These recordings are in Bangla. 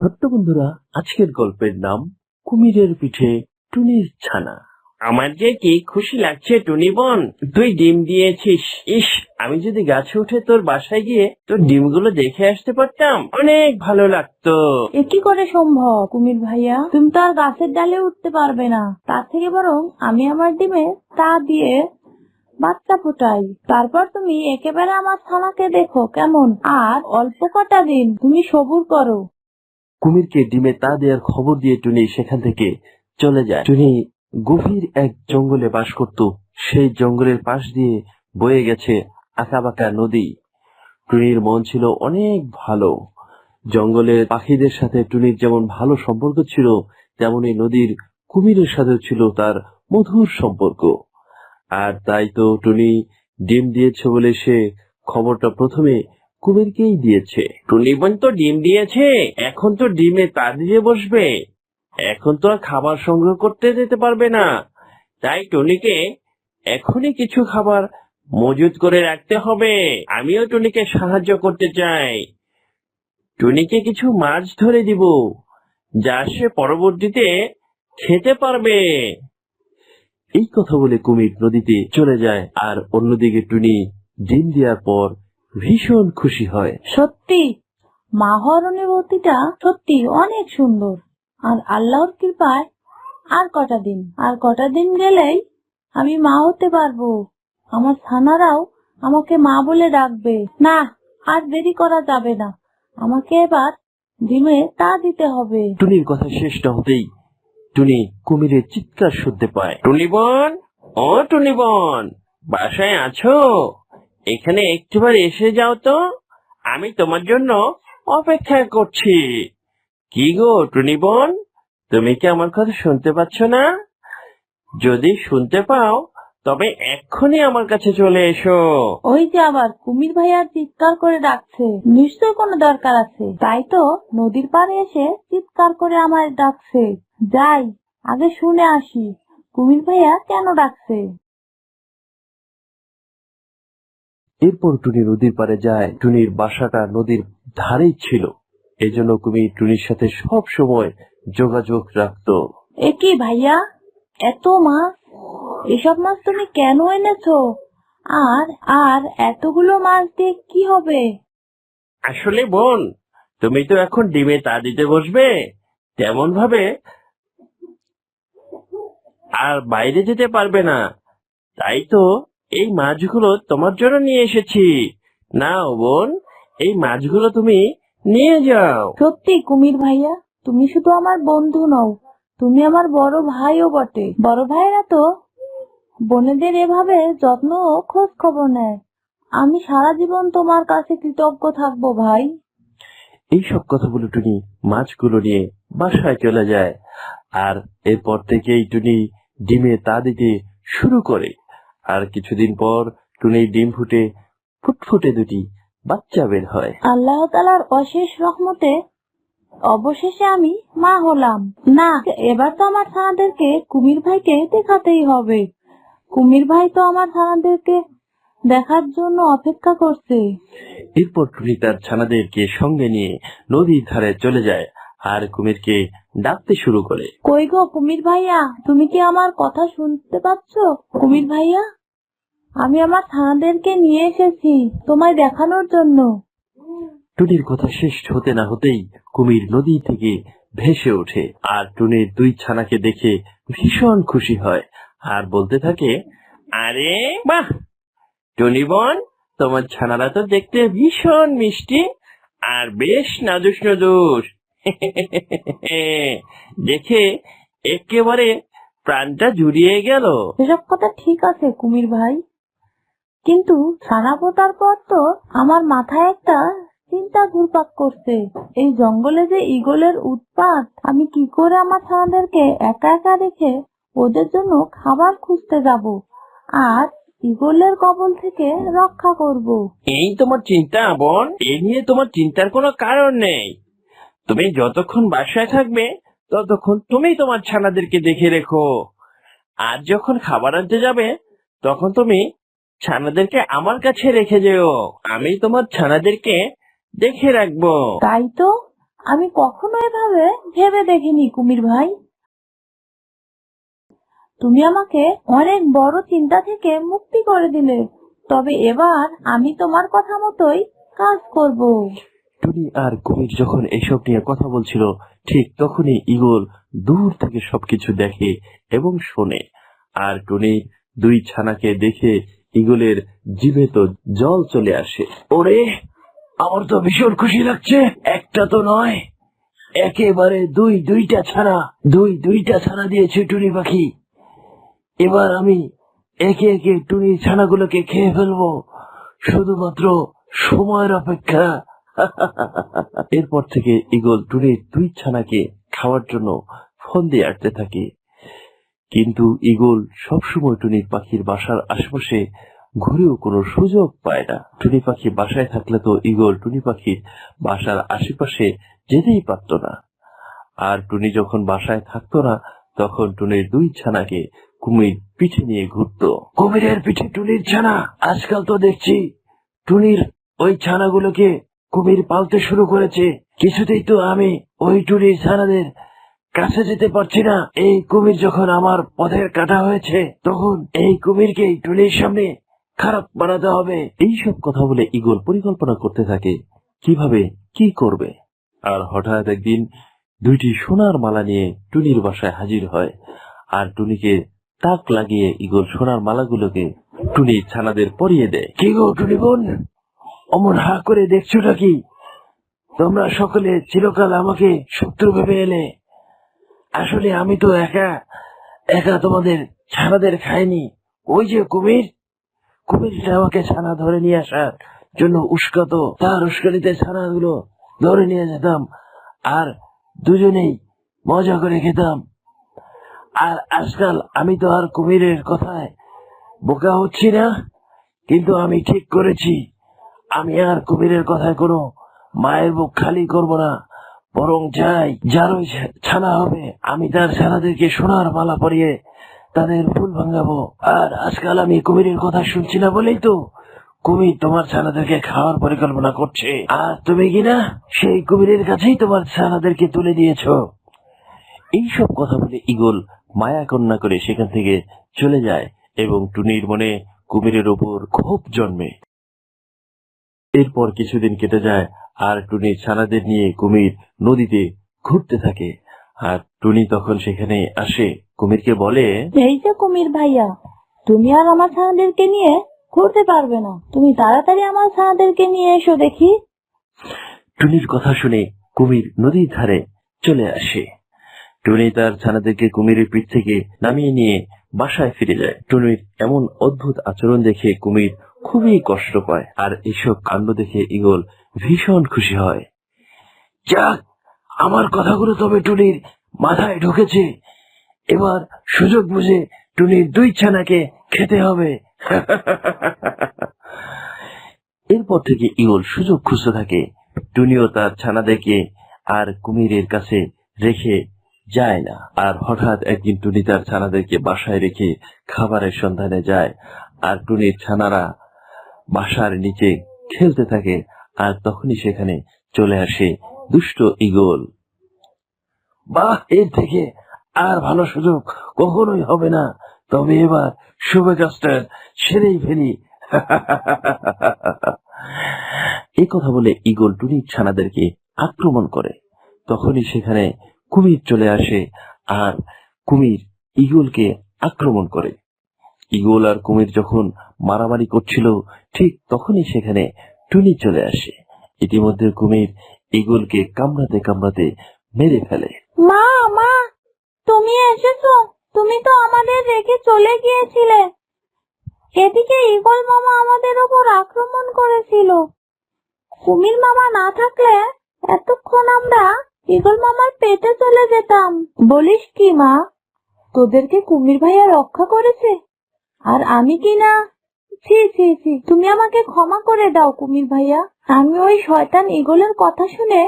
বন্ধুরা আজকের গল্পের নাম কুমিরের পিঠে টুনির ছানা। আমার যে কি খুশি লাগছে টুনি বোন তুই ডিম দিয়েছিস। ইস আমি যদি গাছে উঠে তোর বাসায় গিয়ে তোর ডিমগুলো দেখে আসতে পারতাম অনেক ভালো লাগতো। এ কি করে সম্ভব কুমির ভাইয়া? তুমি তো আর গাছের ডালে উঠতে পারবে না। তার থেকে বরং আমি আমার ডিমে তা দিয়ে বাচ্চা ফোটাই। তারপর তুমি একেবারে আমার ছানাকে দেখো কেমন। আর অল্প কটা দিন তুমি সবুর করো। কুমিরকে ডিমে তা দেওয়ার খবর দিয়ে টুনি সেখান থেকে চলে যায়। টুনি গভীর এক জঙ্গলে বাস করত। সেই জঙ্গলের পাশ দিয়ে বয়ে গেছে আঁকাবাঁকা নদী। টুনির মন ছিল অনেক ভালো। জঙ্গলের পাখিদের সাথে টুনির যেমন ভালো সম্পর্ক ছিল তেমনি নদীর কুমিরের সাথে ছিল তার মধুর সম্পর্ক। আর তাই তো টুনি ডিম দিয়েছে বলে সে খবরটা প্রথমে কুমিরকেই দিয়েছে। টুনি বোন তো ডিম দিয়েছে, এখন তো ডিমে তা দিয়ে বসবে। এখন তো আর খাবার সংগ্রহ করতে যেতে পারবে না। তাই টুনিকে এখনই কিছু খাবার মজুত করে রাখতে হবে। আমিও টুনিকে সাহায্য করতে চাই। টুনিকে কিছু মাছ ধরে দিব, যা সে পরবর্তীতে খেতে পারবে। এই কথা বলে কুমির নদীতে চলে যায়, আর অন্যদিকে টুনি ডিম দেওয়ার পর ভীষণ খুশি হয়। সত্যি মা হওয়ার অনুভূতিটা সত্যি অনেক সুন্দর। আর আল্লাহর কৃপায় আর কটা দিন আর কটা দিন গেলেই আমি মা হতে পারব। আমার ছানারাও আমাকে মা বলে ডাকবে। না আর দেরি করা যাবে না। আমাকে এবার ডিমে তা দিতে হবে। টুনির কথা শেষ না হতেই টুনি কুমিরের চিৎকার শুনতে পায়। টুনি বোন ও টুনি বোন বাসায় আছো? এখানে একটুবার এসে যাও তো। আমি তোমার জন্য অপেক্ষা করছি। কি গো, টুনি বোন? তুমি কি আমার কথা শুনতে পাচ্ছ না? যদি শুনতে পাও, তবে এক্ষুনি আমার কাছে চলে এসো। ওই যে আবার কুমির ভাইয়ার চিৎকার করে ডাকছে। নিশ্চয় কোনো দরকার আছে। তাই তো নদীর পাড়ে এসে চিৎকার করে আমার ডাকছে। যাই, আগে শুনে আসি। কুমির ভাইয়া কেন ডাকছে? এরপর টুনি নদীর পাড়ে যায়। টুনির বাসাটা নদীর ধারেই ছিল। এজন্য কুমির টুনির সাথে সব সময় যোগাযোগ রাখতো। এ কি ভাইয়া এত মাছ এসব মাছ তুমি কেন এনেছো? আর আর এতগুলো মাছ দিয়ে কি হবে? আসলে বোন তুমি তো এখন ডিমে তা দিতে বসবে। তেমন ভাবে আর বাইরে যেতে পারবে না। তাই তো এই মাছগুলো তোমার জন্য নিয়ে এসেছি। নাও বোন এই মাছগুলো তুমি নিয়ে যাও। সত্যি কুমির ভাইয়া তুমি শুধু আমার বন্ধু নও তুমি আমার বড় ভাইও বটে। বড় ভাইয়েরা তো বোনেদের এভাবে যত্ন ও খোঁজ খবর নেয়। আমি সারা জীবন তোমার কাছে কৃতজ্ঞ থাকব ভাই। এই সব কথা বলে টুনি মাছগুলো নিয়ে বাসায় চলে যায়। আর এরপর থেকেই টুনি ডিমে তা দিতে শুরু করে। আর কিছুদিন পর টুনির ডিম ফুটে ফুটফুটে দুটি বাচ্চা বের হয়। আল্লাহ তালার অশেষ রহমতে অবশেষে আমি মা হলাম। না এবার তো আমার ছানাদেরকে কুমির ভাইকে দেখাতেই হবে। কুমির ভাই তো আমার ছানাদেরকে দেখার জন্য অপেক্ষা করছে। এরপর টুনি তার ছানাদেরকে সঙ্গে নিয়ে নদীর ধারে চলে যায় আর কুমিরকে ডাকতে শুরু করে। কই গো কুমির ভাইয়া তুমি কি আমার কথা শুনতে পাচ্ছ? কুমির ভাইয়া আমি আমার ছানাদেরকে নিয়ে এসেছি তোমায় দেখানোর জন্য। টুনির কথা শেষ হতে না হতেই কুমির নদী থেকে ভেসে ওঠে আর টুনির দুই ছানাকে দেখে ভীষণ খুশি হয় আর বলতে থাকে আরে বাহ! টুনি বোন তোমার ছানারা তো দেখতে ভীষণ মিষ্টি আর বেশ নাদুস নাদুস দেখে একেবারে প্রাণটা জুড়িয়ে গেল। এসব কথা ঠিক আছে কুমির ভাই। কিন্তু পোতার পর তো আমার মাথায় একটা চিন্তা ঘুরপাক করছে। এই জঙ্গলে যে ইগলের উৎপাত আমি কি করে আমার ছানাদেরকে একা একা রেখে ওদের জন্য খাবার খুঁজতে যাব? আর ইগলের কবল থেকে রক্ষা করব। এই তোমার চিন্তা বোন? এ নিয়ে তোমার চিন্তার কোনো কারণ নেই। তুমি যতক্ষণ বাসায় থাকবে, ততক্ষণ তুমি তোমার ছানাদেরকে দেখে রেখো। আর যখন খাবার আনতে যাবে, তখন তুমি ছানাদেরকে আমার কাছে রেখে যেও। আমি তোমার ছানাদেরকে দেখে রাখব। তাই তো? আমি কখনো এভাবে ভেবে দেখিনি, কুমির ভাই। তুমি আমাকে অনেক বড় চিন্তা থেকে মুক্তি করে দিলে। তবে এবার আমি তোমার কথা মতোই কাজ করব। টুনি আর কুমির যখন এইসব নিয়ে কথা বলছিল, ঠিক তখনই ইগল দূর থেকে সবকিছু দেখে এবং শোনে। আর টুনি দুই ছানাকে দেখে ইগলের জিভে তো জল চলে আসে। ওরে, আমার তো ভীষণ খুশি লাগছে। একটা তো নয়। একেবারে দুই দুইটা ছানা, দুই দুইটা ছানা দিয়েছে টুনি পাখি। এবার আমি একে একে টুনি ছানাগুলোকে খেয়ে ফেলব। শুধুমাত্র সময়ের অপেক্ষা এরপর থেকে ইগল টুনির দুই ছানাকে খাওয়ার জন্য ফোন দিয়ে আটতে থাকে। কিন্তু ইগল সবসময় টুনি পাখির বাসার আশেপাশে ঘুরেও কোনো সুযোগ পায় না। টুনি পাখি বাসায় থাকলে তো ইগল টুনি পাখির বাসার আশেপাশে যেতেই পারত না। আর টুনি যখন বাসায় থাকতো না, তখন টুনির দুই ছানাকে কুমির পিঠে নিয়ে ঘুরত। কুমিরের পিঠে টুনির ছানা, আজকাল তো দেখছি, টুনির ওই ছানাগুলোকে কুমির পালতে শুরু করেছে। কিছুতেই তো আমি ওই টুনির ছানাদের কাছে যেতে পারছি না। এই কুমির যখন আমার পথের কাটা হয়েছে তখন এই কুমিরকে টুনির সামনে খারাপ বানাতে হবে। এইসব কথা বলে ইগল পরিকল্পনা করতে থাকে। কীভাবে? কি করবে? আর হঠাৎ একদিন দুইটি সোনার মালা নিয়ে টুনির বাসায় হাজির হয়। আর টুনিকে তাক লাগিয়ে ইগল সোনার মালাগুলোকে টুনির ছানাদের পরিয়ে দেয়। কি গো টুনি বোন? অমন হা করে দেখছোটা কি? তোমরা সকলে চিরকাল আমাকে শত্রু ভেবে এলে। আসলে আমি তো একা একা তোমাদের ছানাদের খাইনি। ওই যে কুমির, কুমিরটা আমাকে ছানা ধরে নিয়ে আসার জন্য উস্কাতো। তার উস্কানিতে ছানাগুলো ধরে নিয়ে যেতাম আর দুজনেই মজা করে খেতাম। আর আজকাল আমি তো আর কুমিরের কথায় বোকা হচ্ছি না, কিন্তু আমি ঠিক করেছি। আমি আর কুমিরের কথায় কোনো মায়ের বুক খালি করব না। বরং যাই যার ওই ছানা হবে, আমি তার ছানাদেরকে সোনার মালা পরিয়ে তাদের ফুল ভাঙাবো। আর আজকাল আমি কুমিরের কথা শুনছি না বলেই তো কুমির তোমার ছানাদেরকে খাওয়ার পরিকল্পনা করছে। আর তুমি কিনা সেই কুমিরের কাছেই তোমার ছানাদেরকে তুলে দিয়েছ? এইসব কথা বলে ইগল মায়া কন্যা করে সেখান থেকে চলে যায় এবং টুনির মনে কুমিরের ওপর ক্ষোভ জন্মে। এরপর কিছুদিন কেটে যায় আর টুনির ছানাদের নিয়ে কুমির নদীতে ঘুরতে থাকে। আর টুনি তখন সেখানে আসে। কুমিরকে বলে এই যে কুমির ভাইয়া তুমি আর আমার ছানাদেরকে নিয়ে ঘুরতে পারবে না। তুমি তাড়াতাড়ি আমার ছানাদেরকে নিয়ে এসো দেখি। টুনির কথা শুনে কুমির নদীর ধারে চলে আসে। টুনি তার ছানাদেরকে কুমিরের পিঠ থেকে নামিয়ে নিয়ে বাসায় ফিরে যায়। টুনির এমন অদ্ভুত আচরণ দেখে কুমির খুবই কষ্ট পায়। আর এসব কাণ্ড দেখে ইগল ভীষণ খুশি হয়। যাক, আমার কথাগুলো তবে টুনির মাথায় ঢুকেছে। এবার সুযোগ বুঝে টুনির দুই ছানাকে খেতে হবে। এরপর থেকে ইগল সুযোগ খুঁজতে থাকে। টুনিও তার ছানাদেরকে আর কুমিরের কাছে রেখে যায় না। আর হঠাৎ একদিন টুনি তার ছানাদেরকে বাসায় রেখে খাবারের সন্ধানে যায়। আর টুনির ছানারা বাসার নিচে খেলতে থাকে আর তখনই সেখানে চলে আসে দুষ্ট ইগল বাহ, এর থেকে আর ভালো সুযোগ কখনোই হবে না। তবে এবার শুভ কাজটা সেরেই ফেলি এই কথা বলে ইগল টুনির ছানাদেরকে আক্রমণ করে। তখনই সেখানে কুমির চলে আসে আর কুমির ইগলকে আক্রমণ করে। ইগল আর কুমির যখন মারামারি করছিল ঠিক তখনই সেখানে টুনি চলে আসে। ইতিমধ্যে কুমির ইগলকে কামড়াতে কামড়াতে মেরে ফেলে। মা মা, তুমি এসেছ? তুমি তো আমাদের রেখে চলে গিয়েছিলে। এদিকে ইগল মামা আমাদের ওপর আক্রমণ করেছিল। কুমির মামা না থাকলে এতক্ষণ আমরা ইগল মামার পেটে চলে যেতাম। বলিস কি মা, তোদেরকে কুমির ভাইয়া রক্ষা করেছে? আর আমি কি না ছি ছি ছি। তুমি আমাকে ক্ষমা করে দাও, কুমির ভাইয়া। আমি ওই শয়তান ইগলের কথা শুনে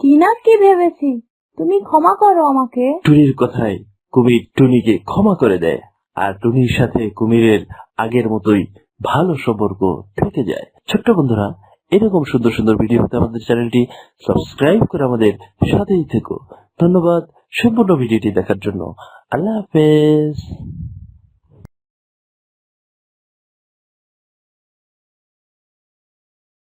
কি না কি ভেবেছি। তুমি ক্ষমা করো আমাকে। টুনির কথায় কুমির টুনিকে ক্ষমা করে দেয়, আর টুনির সাথে কুমিরের আগের মতোই ভালো সম্পর্ক থেকে যায়। ছোট্ট বন্ধুরা, এরকম সুন্দর সুন্দর ভিডিও পেতে আমাদের চ্যানেলটি সাবস্ক্রাইব করে আমাদের সাথেই থেকো। ধন্যবাদ সম্পূর্ণ ভিডিওটি দেখার জন্য। আল্লাহ হাফেজ।